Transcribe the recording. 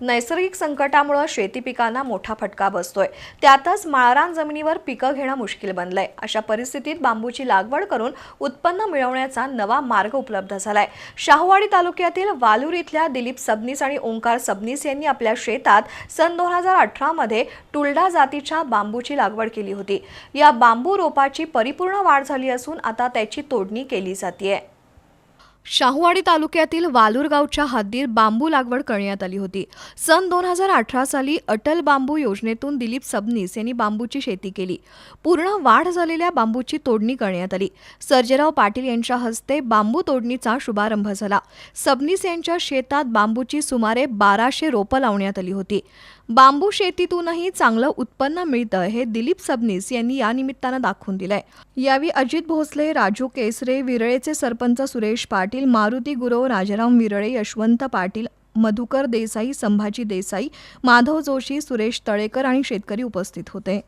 नैसर्गिक संकटामुळे शेती पिकांना मोठा फटका बसतोय. त्यातच माळरान जमिनीवर पिकं घेणं मुश्किल बनलंय. अशा परिस्थितीत बांबूची लागवड करून उत्पन्न मिळवण्याचा नवा मार्ग उपलब्ध झालाय. शाहूवाडी तालुक्यातील वालूर इथल्या दिलीप सबनीस आणि ओंकार सबनीस यांनी आपल्या शेतात सन दोन हजार अठरामध्ये टुलडा जातीच्या बांबूची लागवड केली होती. या बांबू रोपाची परिपूर्ण वाढ झाली असून आता त्याची तोडणी केली जाते शाहूवाडी तालुक्यातील वालूर गावच्या हद्दीत बांबू लागवड करण्यात आली होती. सन दोन हजार अठरा साली अटल बांबू योजनेतून दिलीप सबनीस यांनी बांबूची शेती केली. पूर्ण वाढ झालेल्या बांबूची तोडणी करण्यात आली. सर्जेराव पाटील यांच्या हस्ते बांबू तोडणीचा शुभारंभ झाला. सबनीस यांच्या शेतात बांबूची सुमारे बाराशे रोपं लावण्यात आली होती. बांबू शेतीतूनही चांगलं उत्पन्न मिळतं हे दिलीप सबनीस यांनी या निमित्तानं दाखवून दिलंय. यावेळी अजित भोसले राजू केसरे विरळेचे सरपंच सुरेश पाटील मारुती गुरव राजाराम विरळे यशवंत पाटील मधुकर देसाई संभाजी देसाई माधव जोशी सुरेश तळेकर आणि शेतकरी उपस्थित होते.